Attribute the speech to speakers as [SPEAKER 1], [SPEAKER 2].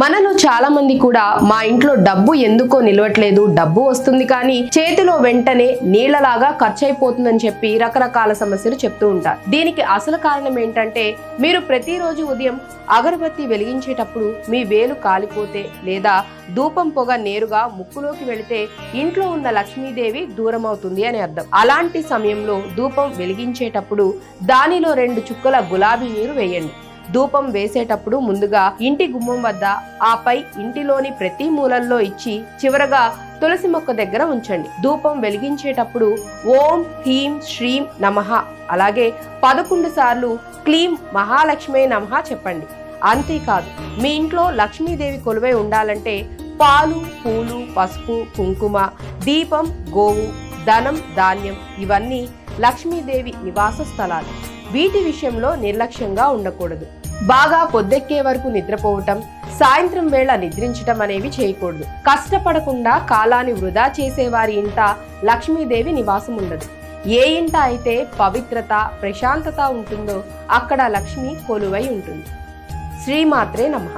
[SPEAKER 1] మనలో చాలా మంది కూడా మా ఇంట్లో డబ్బు ఎందుకో నిలవట్లేదు డబ్బు వస్తుంది కానీ చేతిలో వెంటనే నీళ్ళలాగా ఖర్చు అయిపోతుందని చెప్పి రకరకాల సమస్యలు చెప్తూ ఉంటారు. దీనికి అసలు కారణం ఏంటంటే మీరు ప్రతిరోజు ఉదయం అగరబత్తి వెలిగించేటప్పుడు మీ వేలు కాలిపోతే లేదా ధూపం పొగ నేరుగా ముక్కులోకి వెళితే ఇంట్లో ఉన్న లక్ష్మీదేవి దూరం అవుతుంది అని అర్థం. అలాంటి సమయంలో ధూపం వెలిగించేటప్పుడు దానిలో రెండు చుక్కల గులాబీ నీరు వేయండి. ధూపం వేసేటప్పుడు ముందుగా ఇంటి గుమ్మం వద్ద ఆపై ఇంటిలోని ప్రతి మూలల్లో ఇచ్చి చివరగా తులసి మొక్క దగ్గర ఉంచండి. ధూపం వెలిగించేటప్పుడు ఓం హ్రీం శ్రీం నమః. అలాగే పదకొండు సార్లు క్లీం మహాలక్ష్మి నమః చెప్పండి. అంతేకాదు మీ ఇంట్లో లక్ష్మీదేవి కొలువై ఉండాలంటే పాలు పూలు పసుపు కుంకుమ దీపం గోవు ధనం ధాన్యం ఇవన్నీ లక్ష్మీదేవి నివాస స్థలాలు. వీటి విషయంలో నిర్లక్ష్యంగా ఉండకూడదు. బాగా పొద్దెక్కే వరకు నిద్రపోవటం సాయంత్రం వేళ నిద్రించటం అనేవి చేయకూడదు. కష్టపడకుండా కాలాన్ని వృధా చేసేవారి ఇంట లక్ష్మీదేవి నివాసం ఉండదు. ఏ ఇంట అయితే పవిత్రత ప్రశాంతత ఉంటుందో అక్కడ లక్ష్మి కొలువై ఉంటుంది. శ్రీమాత్రే నమః.